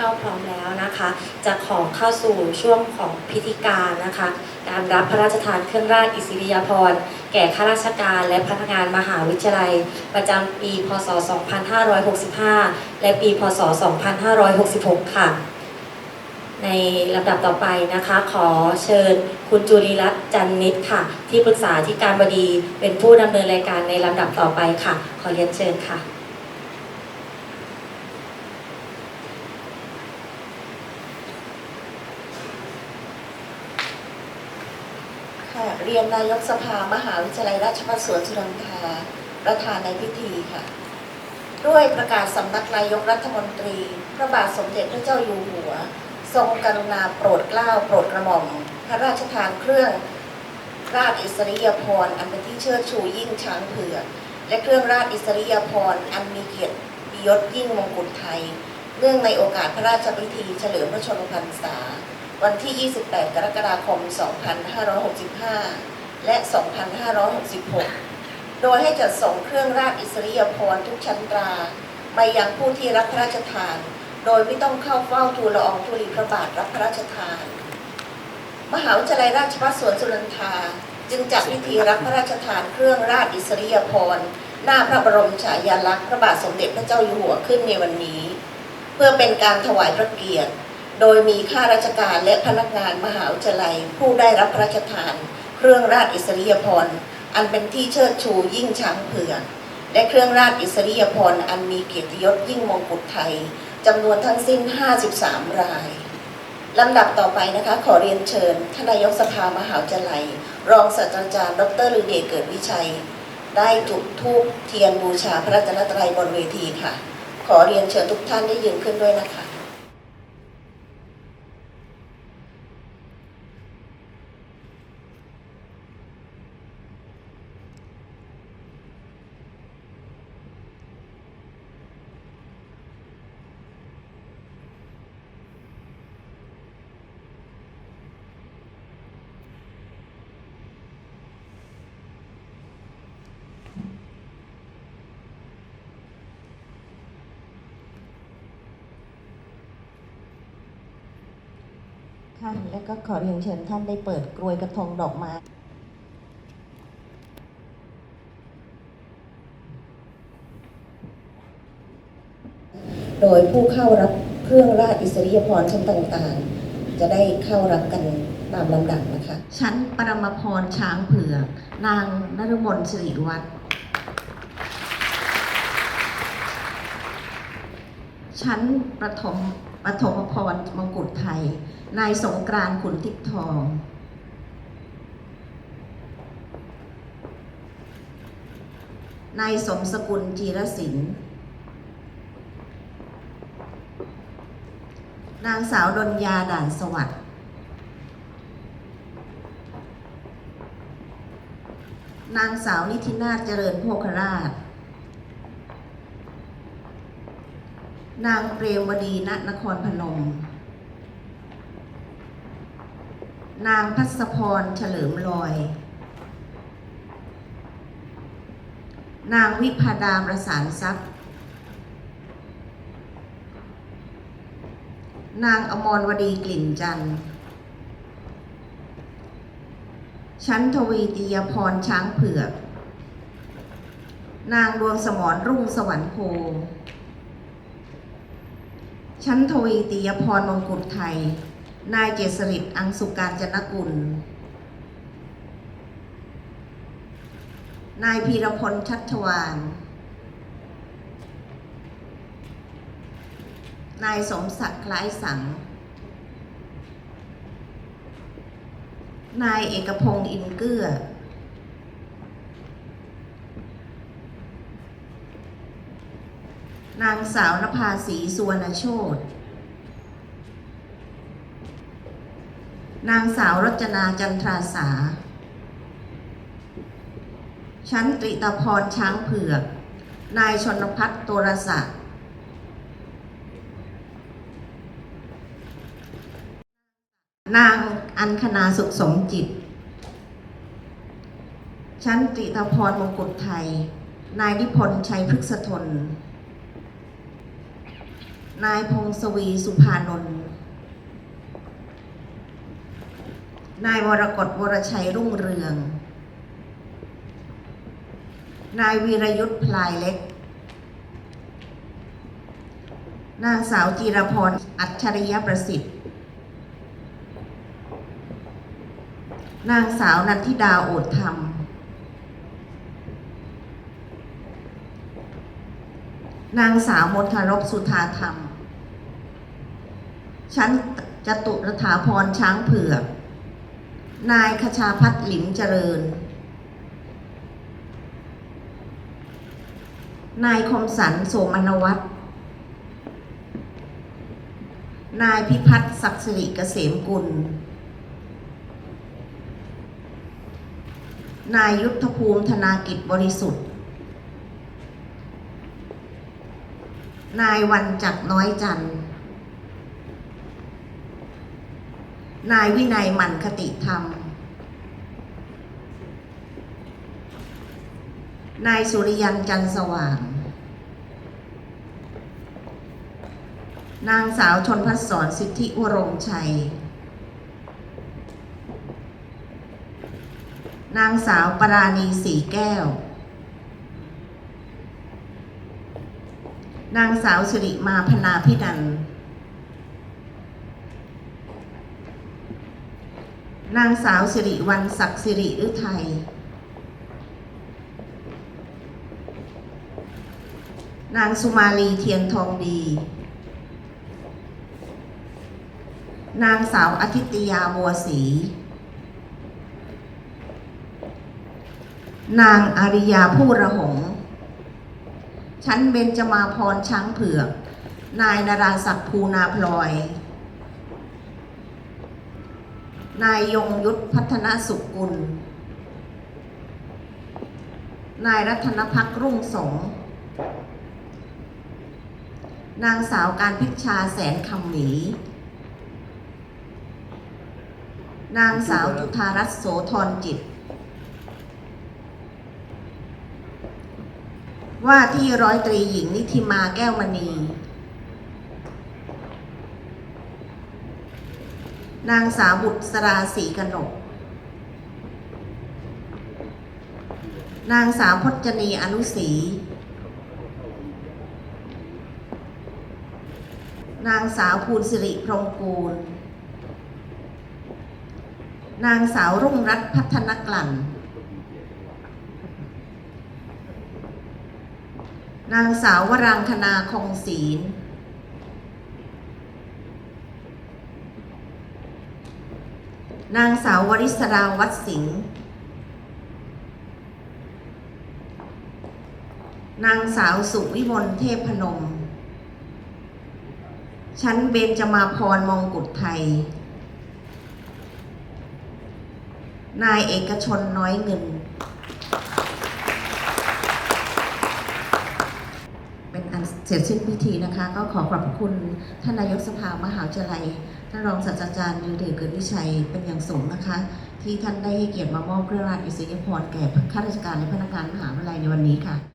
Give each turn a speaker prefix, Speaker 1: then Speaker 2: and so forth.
Speaker 1: ก็พร้อมแล้วนะคะ จะขอเข้าสู่ช่วงของพิธีการนะคะ การรับพระราชทานเครื่องราชอิสริยาภรณ์แก่ข้าราชการและพนักงานมหาวิทยาลัย ประจำปี พศ 2565 และปี พศ 2566 ค่ะ ในลำดับต่อไปนะคะ ขอเชิญคุณจุลีรัตน์จันนิตค่ะ ที่ปรึกษาที่การบดีเป็นผู้ดำเนินรายการในลำดับต่อไปค่ะ ขอเรียนเชิญค่ะ
Speaker 2: ค่ะเรียนนายกสภามหาวิทยาลัยราชภัฏสวนสุนันทาประธานในพิธีค่ะ ด้วยประกาศสำนักนายกรัฐมนตรี พระบาทสมเด็จพระเจ้าอยู่หัว ทรงกรุณาโปรดเกล้าโปรดกระหม่อม พระราชทานเครื่องราชอิสริยาภรณ์อันเป็นที่เชิดชูยิ่งช้างเผือกและเครื่องราชอิสริยาภรณ์อันมีเกียรติยศยิ่งมงกุฎไทย เนื่องในโอกาสพระราชพิธีเฉลิมพระชนมพรรษา วันที่ 28 กรกฎาคม 2565 และ 2566 โดยให้จัดส่งเครื่องราชอิสริยาภรทุกชั้นตราไปยังผู้ที่รับพระราชทาน โดยไม่ต้องเข้าเฝ้าทูลละอองธุลีพระบาทรับพระราชทาน มหาวิทยาลัยราชภัฏสวนสุนันทา จึงจัดพิธีรับพระราชทานเครื่องราชอิสริยาภรณ์หน้าพระบรมฉายาลักษณ์พระบาทสมเด็จพระเจ้าอยู่หัวขึ้นในวันนี้ เพื่อเป็นการถวายพระเกียรติ โดยมีข้าราชการและพนักงานมหาวิทยาลัย ผู้ได้รับพระราชทาน เครื่องราชอิสริยาภรอันเป็นที่เชิดชูยิ่งช้างเผือกและเครื่องราชอิสริยาภรอันมีเกียรติยศยิ่งมงกุฎไทยจำนวนทั้งสิ้น 53 รายลำดับต่อไปนะคะขอเรียนเชิญท่านนายกสภามหาวิทยาลัย รองศาสตราจารย์ดรลือเดชเกิดวิชัย ได้จุดธูปเทียนบูชาพระรัตนตรัยบนเวทีค่ะ ขอเรียนเชิญทุกท่านได้ยืนขึ้นด้วยนะคะ ค่ะและก็ขอเรียนเชิญท่านได้เปิดกรวยกระทงดอกไม้โดยผู้เข้ารับเครื่องราชอิสริยาภรณ์ชั้นต่างๆ จะได้เข้ารับกันตามลำดับนะคะ ชั้นปรมาพรช้างเผือก นางนฤมลสิริวัฒน์ชั้นประถมปฐมพรมงกุฎไทย นายสงกรานต์ขุนทิพทอง นายสมสกุลจีรศิลป์นางสาวดนยาด่านสวัสดิ์นางสาวนิธินาถเจริญโภคราช นางเปรมวดีณนครพนม นางพัสพรเฉลิมลอย นางวิพาดาประสานทรัพย์ นางอมรวดีกลิ่นจันทร์ชั้นทวีตียพรช้างเผือก นางดวงสมรรุ่งสวรรค์โพ ชั้นทวีตียพรมงกุฎไทย นายเจษริตอังสุการจนกุล นายพีรพลชัชวาน นายสมศักดิ์คล้ายสัง นายเอกพงศ์อินเกื้อ นางสาวนภาสีสุวรรณโชต นางสาวรจนาจันทราสา ชั้นตริตาพรช้างเผือก นายชนพัฒน์โตรศักดิ์นางอันคณาสุขสมจิต ชั้นตริตาพรมงกุฎไทย นายนิพนธ์ชัยพฤกษทน นายพงศวีสุภานนท์ นายวรกฎวรชัยรุ่งเรือง นายวีรยุทธ์พลายเล็ก นางสาวจีรพรอัจฉริยประสิทธิ์ นางสาวนันทิดาโอดธรรม นางสาวมทรบสุธาธรรม ชั้นจตุรถาพรช้างเผือก นายคชาพัฒน์หลิมเจริญ นายคมสันโสมนวัตรนายพิพัฒน์ศักดิ์สิริเกษมกุล นายยุทธภูมิธนากิจบริสุทธิ์ นายวันจักรน้อยจันทร์ นายวินัยมันคติธรรม นายสุริยันจันสว่าง นางสาวชนพัฒสอนสิทธิวรงชัย นางสาวปราณีสีแก้ว นางสาวสิริมาพนาพินัน นางสาวสิริวันศักดิ์สิริฤทัย นางสุมาลีเทียนทองดี นางสาวอาทิตยาบัวศรี นางอาริยาผู้ระหง ชั้นเบญจมาพรช้างเผือก นายนาราศักดิ์ภูนาพลอย นายยงยุทธพัฒนสุกุล นายรัตนพักรุ่งสงนางสาวการพิชชาแสนคำหมี นางสาวจุธารัตน์โสธรจิต ว่าที่ร้อยตรีหญิงนิธิมาแก้วมณี นางสาวบุตรสราศรีกนก นางสาวพจนีอนุศรีนางสาวภูลสิริพรมกูล นางสาวรุ่งรัตน์พัฒนกลั่น นางสาววรังคณาคงศีล นางสาววริศราวัดสิงห์นางสาวสุวิมลเทพพนม ชั้นเบญจมาพรมองกุฎไทย นายเอกชนน้อยเงิน เป็นอันเสร็จสิ้นพิธีนะคะ ก็ขอขอบคุณท่านนายกสภามหาวิทยาลัย ท่านรองศาสตราจารย์ยืนเดชเกิดวิชัยเป็นอย่างสูงนะคะ ที่ท่านได้ให้เกียรติมามอบเครื่องราชอิสริยาภรณ์แก่ข้าราชการและพนักงานมหาวิทยาลัยในวันนี้ค่ะ